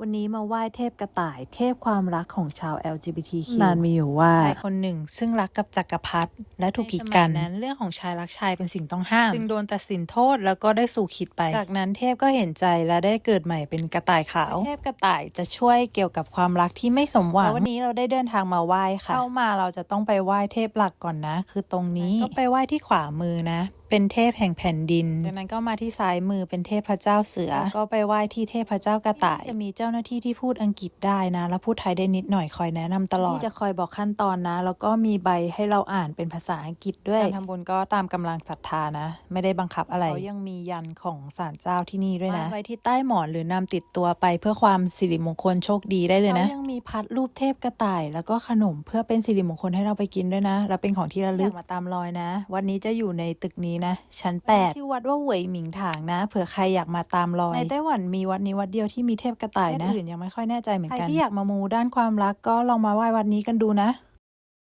วันนี้มาไหว้เทพกระต่าย เทพความรักของชาว LGBTQ นานมีอยู่ว่าชายคนหนึ่ง ซึ่งรักกับจักรพรรดิและถูกกีดกันนั้น เรื่องของชายรักชายเป็นสิ่งต้องห้าม จึงโดนตัดสินโทษแล้วก็ได้สู่ขิดไป จากนั้นเทพก็เห็นใจและได้เกิดใหม่เป็นกระต่ายขาว เทพกระต่ายจะช่วยเกี่ยวกับความรักที่ไม่สมหวังวันนี้เราได้เดินทางมาไหว้ค่ะเข้ามาเราจะต้องไปไหว้เทพหลักก่อนนะ คือตรงนี้ก็ไปไหว้ที่ขวามือนะเป็นเทพแห่งแผ่นดิน จากนั้นก็มาที่ซ้ายมือเป็นเทพเจ้าเสือแล้วก็ไปไหว้ที่เทพเจ้ากระต่าย จะมีเจ้าหน้าที่ที่พูดอังกฤษได้นะ แล้วพูดไทยได้นิดหน่อยคอยแนะนำตลอด ที่จะคอยบอกขั้นตอนนะ แล้วก็มีใบให้เราอ่านเป็นภาษาอังกฤษด้วยการทำบุญก็ตามกำลังศรัทธานะ ไม่ได้บังคับอะไรเขายังมียันของศาลเจ้าที่นี่ด้วยนะไว้ที่ใต้หมอนหรือนำติดตัวไปเพื่อความสิริมงคลโชคดีได้เลยนะยังมีพัดรูปเทพกระต่าย แล้วก็ขนมเพื่อเป็นสิริมงคลให้เราไปกินด้วยนะและเป็นของที่ระลึกมาตามรอยนะ วันนี้จะอยู่ในตึกนี้นะ ชั้น8ชื่อวัดว่าเหวยหมิงถางนะ เผื่อใครอยากมาตามรอยในไต้หวันมีวัดนี้วัดเดียวที่มีเทพกระต่ายนะอื่นยังไม่ค่อยแน่ใจเหมือนกันใครที่อยากมามูด้านความรักก็ลองมาไหว้วัดนี้กันดูนะ